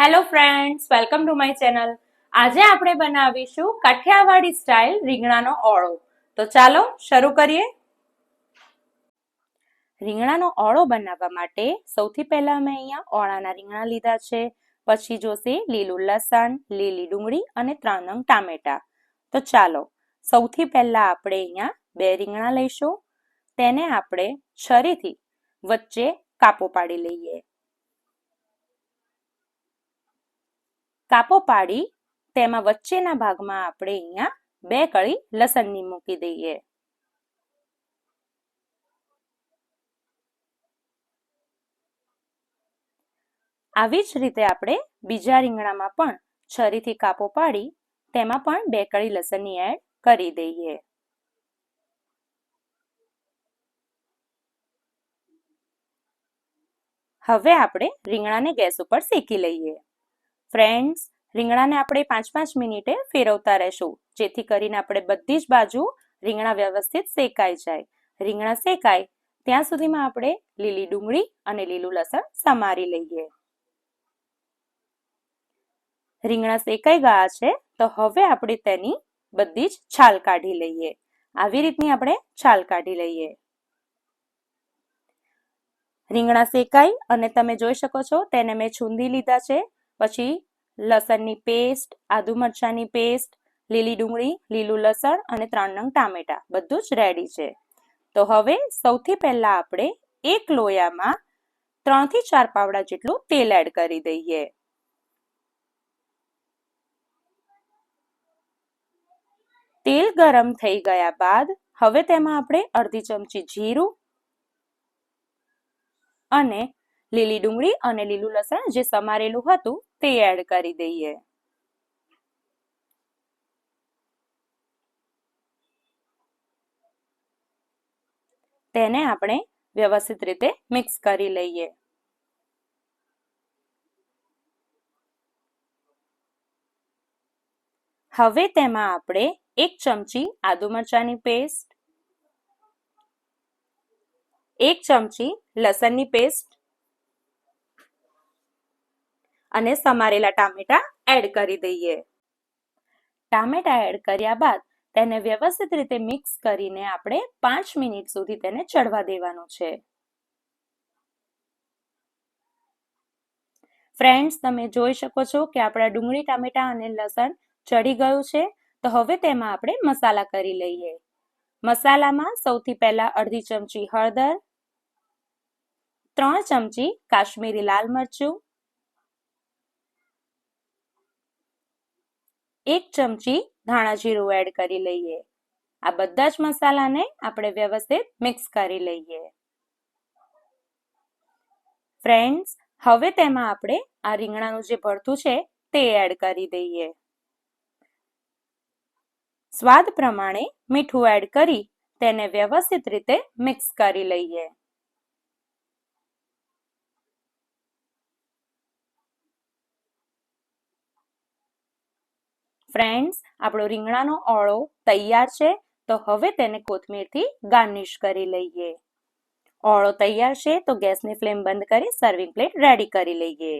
Hello friends welcome to my channel આજે આપણે બનાવીશું કાઠિયાવાડી સ્ટાઇલ રીંગણાનો ઓળો. તો ચાલો શરૂ કરીએ. રીંગણાનો ઓળો બનાવવા માટે સૌથી પહેલા મેં અહીંયા ઓળાના રીંગણા લીધા છે. પછી જોશે લીલું લસણ, લીલી ડુંગળી અને ત્રણ ટામેટા. તો ચાલો, સૌથી પહેલા આપણે અહીંયા બે રીંગણા લઈશું. તેને આપણે છરીથી વચ્ચે કાપો પાડી લઈએ. કાપો પાડી, તેમાં વચ્ચેના ભાગમાં આપણે અહીંયા બે કળી લસણની મૂકી દઈએ. આવી જ રીતે આપણે બીજા રીંગણામાં પણ છરીથી કાપો પાડી, તેમાં પણ બે કળી લસણની એડ કરી દઈએ. હવે આપણે રીંગણાને ગેસ ઉપર શેકી લઈએ. ફ્રેન્ડ્સ, રીંગણાને આપણે પાંચ પાંચ મિનિટે ફેરવતા રહેશું. જેથી કરીને આપણે બધી જ બાજુ રીંગણા વ્યવસ્થિત શેકાઈ જાય. રીંગણા શેકાય, ત્યાં સુધીમાં આપણે લીલી ડુંગળી અને લીલું લસણ સમારી લઈએ. રીંગણા શેકાઈ ગયા છે, તો હવે આપણે તેની બધી જ છાલ કાઢી લઈએ. આવી રીતની આપણે છાલ કાઢી લઈએ. રીંગણા શેકાઈ અને તમે જોઈ શકો છો, તેને મેં છૂંદી લીધા છે. પછી લસણની પેસ્ટ આદુ મરચાંની પેસ્ટ લીલી ડુંગળી, લીલું લસણ અને ત્રણ નંગ ટામેટા. બધું જ રેડી છે. તો હવે સૌથી પહેલા આપણે એક લોયામાં ત્રણથી ચાર પાવડા જેટલું તેલ એડ કરી દઈએ. તેલ ગરમ થઈ ગયા બાદ હવે તેમાં આપણે અડધી ચમચી જીરું અને લીલી ડુંગળી અને લીલું લસણ જે સમારેલું હતું તે એડ કરી દઈએ. તેને આપણે વ્યવસ્થિત રીતે મિક્સ કરી લઈએ. હવે તેમાં આપણે એક ચમચી આદુ મરચાંની પેસ્ટ એક ચમચી લસણની પેસ્ટ અને સમારેલા ટામેટા એડ કરી દઈએ. ટામેટા એડ કર્યા બાદ તેને વ્યવસ્થિત રીતે મિક્સ કરીને આપણે પાંચ મિનિટ સુધી તેને ચડવા દેવાનું છે. ફ્રેન્ડ્સ, તમે જોઈ શકો છો કે આપણા ડુંગળી ટામેટા અને લસણ ચડી ગયું છે. તો હવે તેમાં આપણે મસાલા કરી લઈએ. મસાલામાં સૌથી પહેલા અડધી ચમચી હળદર, ત્રણ ચમચી કાશ્મીરી લાલ મરચું એક ચમચી ધાણા જીરું એડ કરી લઈએ. આ બધા જ મસાલાને આપણે વ્યવસ્થિત મિક્સ કરી લઈએ. ફ્રેન્ડ્સ હવે તેમાં આપણે આ રીંગણાનું જે ભરતું છે તે એડ કરી દઈએ. સ્વાદ પ્રમાણે મીઠું એડ કરી તેને વ્યવસ્થિત રીતે મિક્સ કરી લઈએ. ફ્રેન્ડ્સ આપણો રીંગણાનો ઓળો તૈયાર છે, તો હવે તેને કોથમીરથી ગાર્નિશ કરી લઈએ. ઓળો તૈયાર છે, તો ગેસની ફ્લેમ બંધ કરી સર્વિંગ પ્લેટ રેડી કરી લઈએ.